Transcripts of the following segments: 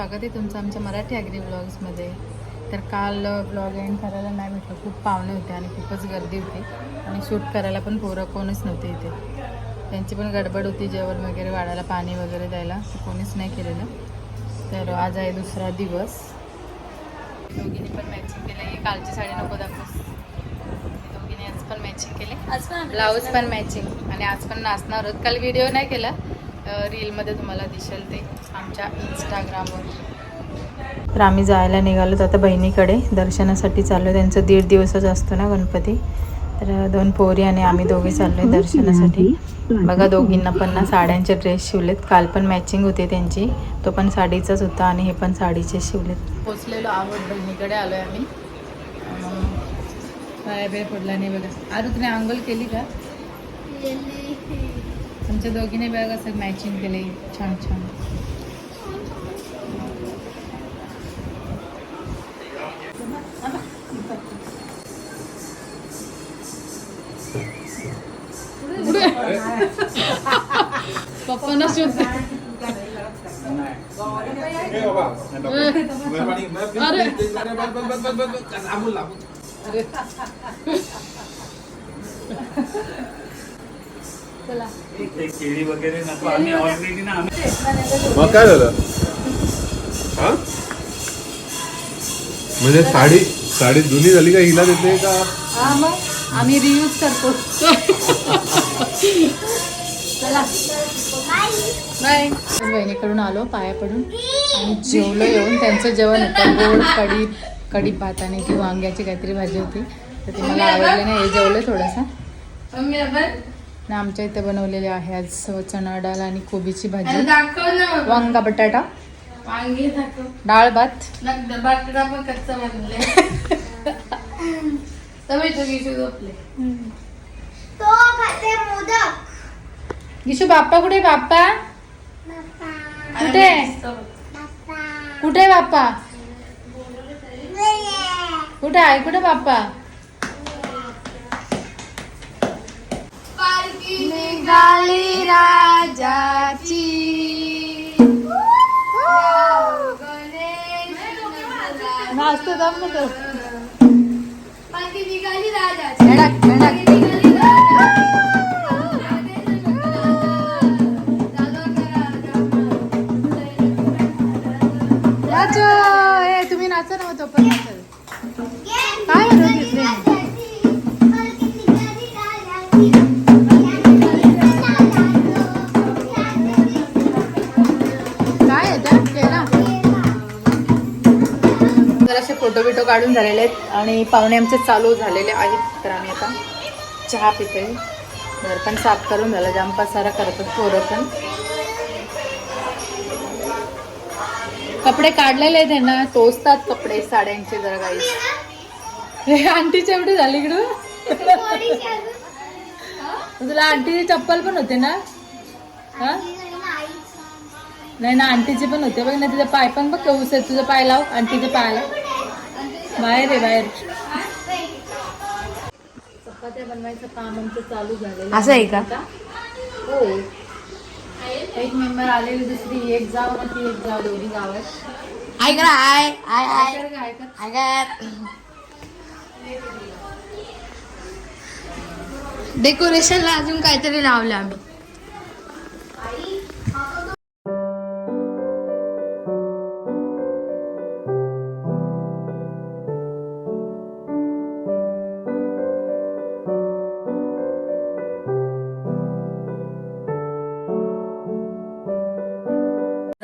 स्वागत आहे तुमचं आमच्या मराठी ॲग्री ब्लॉग्समध्ये तर काल ब्लॉग एंड करायला नाही भेटलं खूप पाहुणे होते आणि खूपच गर्दी होती. आणि शूट करायला पण पोरं कोणीच नव्हते इथे. त्यांची पण गडबड होती जेवण वगैरे वाढायला पाणी वगैरे द्यायला ते कोणीच नाही केलेलं. तर आज आहे दुसरा दिवस. दोघींनी पण मॅचिंग केलं कालची साडी नको दाखवूस. दोघींनी आज पण मॅचिंग केले आज पण ब्लाऊज पण मॅचिंग आणि आज पण नाचणार आहोत. काल व्हिडिओ नाही केला. रीलमध्ये तुम्हाला दिसेल ते आमच्या इंस्टाग्रामवर तर आम्ही जायला निघालो तर आता बहिणीकडे. दर्शनासाठी चाललो आहे त्यांचं दीड दिवसच असतो ना गणपती. तर दोन पोरी आणि आम्ही दोघे चाललो आहे दर्शनासाठी. बघा दोघींना पण ना साड्यांचे ड्रेस शिवलेत. काल पण मॅचिंग होती त्यांची. तो पण साडीचाच होता आणि हे पण साडीचे शिवलेत. पोचलेलो आहोत. बहिणीकडे आलो आहे आम्ही पाया बिया पडला नाही बघा. अरे तुम्ही आंघोळ केली का? तुमच्या दोघीने बघा असं मॅचिंग केले. छान छान. पप्पांना शोधते अरे. केळी वगैरे नको आम्ही ऑलरेडी ना आम्ही मग काय झालं? हा? म्हणजे साडी साडी जुनी झाली का? हिला देते का? हा मग आम्ही रियूज करतो. चला. बाय बहिणीकडून आलो पाया पडून आणि जेवलो येऊन. त्यांचं जेवण होतं. गोड कढी कढी भात आणि ती वांग्याची काहीतरी भाजी होती. तर ती मला आवडली नाही. हे जेवलं थोडासा. आणि आमच्या इथे बनवलेले आहे आज चणा डाळ आणि कोबीची भाजी. दाखव ना वांगा बटाटा. वांगी डाळ भात. बटाटा पण कच्चा बनले गिशू झोपले. तो खाते मोदक. गिशू बाप्पा कुठे आहे बाप्पा? कुठे कुठे आहे बाप्पा? कुठे आहे कुठे बाप्पा? नाचतो दम ना तो. पालखी निघाली राजाची धडक निघाली तुम्ही नाचा ना तो पण काय म्हणत होती? काय येतं फोटो बिटो काढून झालेले आहेत आणि पाहुणे आमचे चालू झालेले आहेत. तर आम्ही आता चहा पितोय. घर पण साफ करून झालं. जाम पसारा करतात पोरं पण. कपडे काढलेले आहेत त्यांना टोचतात कपडे साड्यांचे जरा काही हे आंटीचे एवढे झाले इकडं. तुला आंटीची चप्पल पण होते ना? हा? नाही ना आंटीचे पण होते. बघ ना तिचा पाय पण बघ कऊस आहे तुझा पाय लाव आंटीचे पाय लाव. बाहेर आहे बाहेर. चपात्या बनवायचं काम आमचं चालू झालेलं असं आहे का? हो. एक मेंबर आलेली दुसरी एक जाव ना ती एक जाव दोन्ही गाव आहेत ऐक ना आय आय आय ऐका रे, ऐका. ऐक डेकोरेशनला अजून काहीतरी लावलं आम्ही.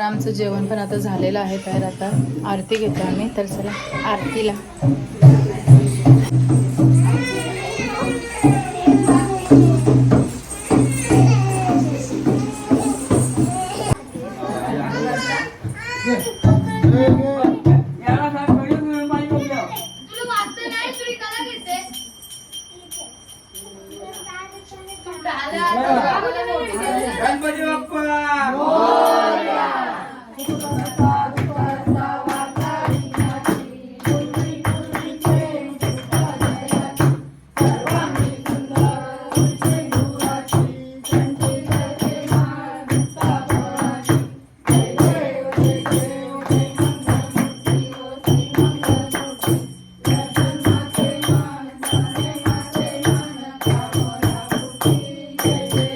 आमचं जेवण पण आता झालेलं आहे तर आता. आरती घेतो आम्ही. तर चला आरतीला. Thank you.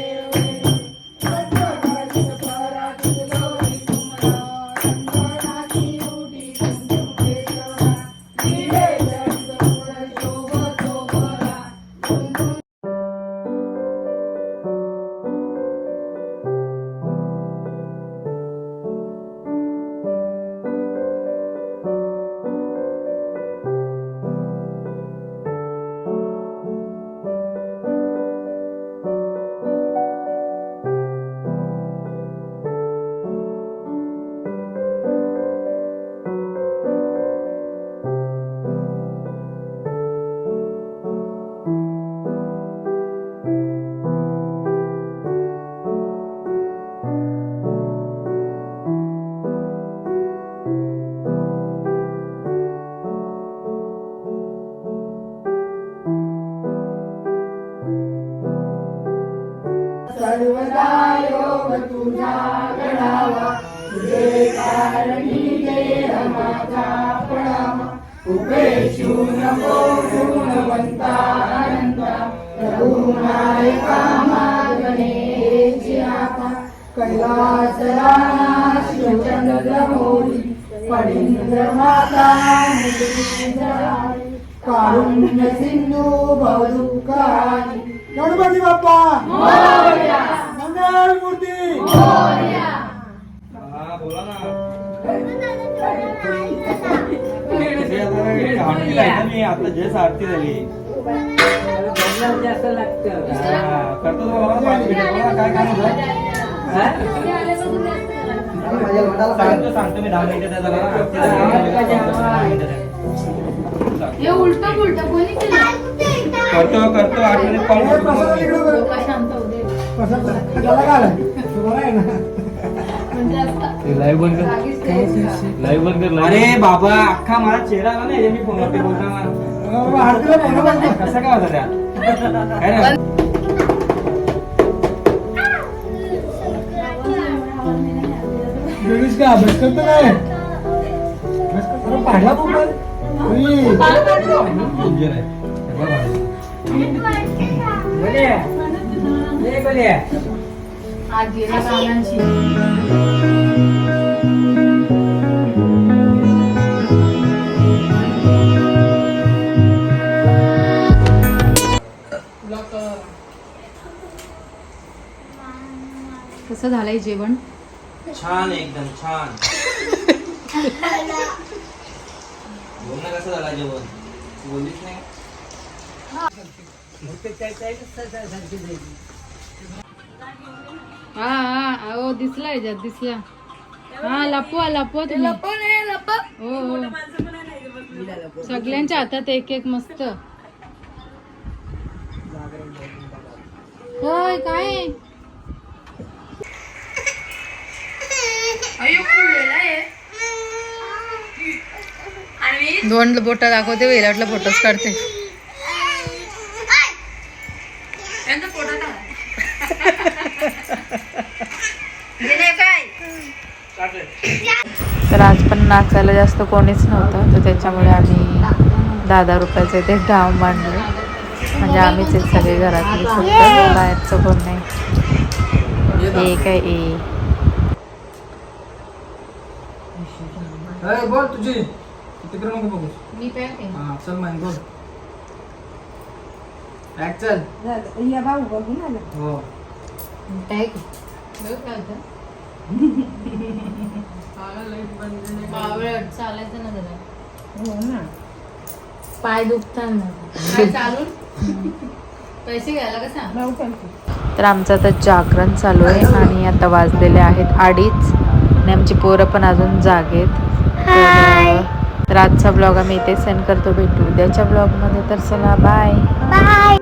सर्वदा योग तुझा घडावा तुझे कारणी देह माझा प्रणामा उपेक्षू नको गुणवंता अनंता रघुनायका मागणेची आपा कैलासराना शिवचंद्र मोरी पडिंद्र माता कारुण्य सिंधू भवदुःखानी गणपती बाप्पा! मंगल मूर्ती हा बोला ना. आरती मी आता जस्ट आरती झाली. हा, करतो तो बाबा पाच मिनिटं. बोला, काय काम होतं? सांगतो सांगतो मी दहा मिनिटं. हे उलट उलट कोणी केलं? करतो करतो आठ मिनिट कॉल म्हणजे लाईव्ह बंद ते- लाईव्ह बंद कर अरे बाबा अख्खा मला चेहरा आला नाही मी फोनवरती बोलताना अं, आरतीला बोलव बाप्पा. कसं काय होतं त्या अभ्यास करतो काय? मोबाईल उई. Danger आहे. बघा. आज गेला गाण्यांशी कसं झालंय जेवण छान एकदम छान कसं झाला जेवण बोललीच नाही हा हा हो दिसला ह्याच्यात दिसला. हा लपवा लपवा तुम्ही. हो हो. सगळ्यांच्या हातात एक एक मस्त. होय काय? दोन बोट दाखवते वेलाटला फोटोच काढते. तर आज पण नाचायला जास्त कोणीच नव्हतं तर त्याच्यामुळे आम्ही दहा दहा रुपयाचे ते गाव मांडले. म्हणजे आम्हीच आहेत सगळे घरातले. फक्त बाहेरचं कोण नाही. ए काय ए अरे बोल तुझी. तिकडे नको बघू मी पॅक हा हो पॅक चालायचं ना जरा हो ना पाय दुखतात चालून पैसे घ्यायला का सांग तर आमचं आता जागरण चालू आहे आणि आता वाजलेले आहेत अडीच. आणि आमची पोरं पण अजून जागेत. तर तर आजचा ब्लॉग आम्ही इथे सेंड करतो. भेटू उद्याच्या ब्लॉगमध्ये तर चला बाय बाय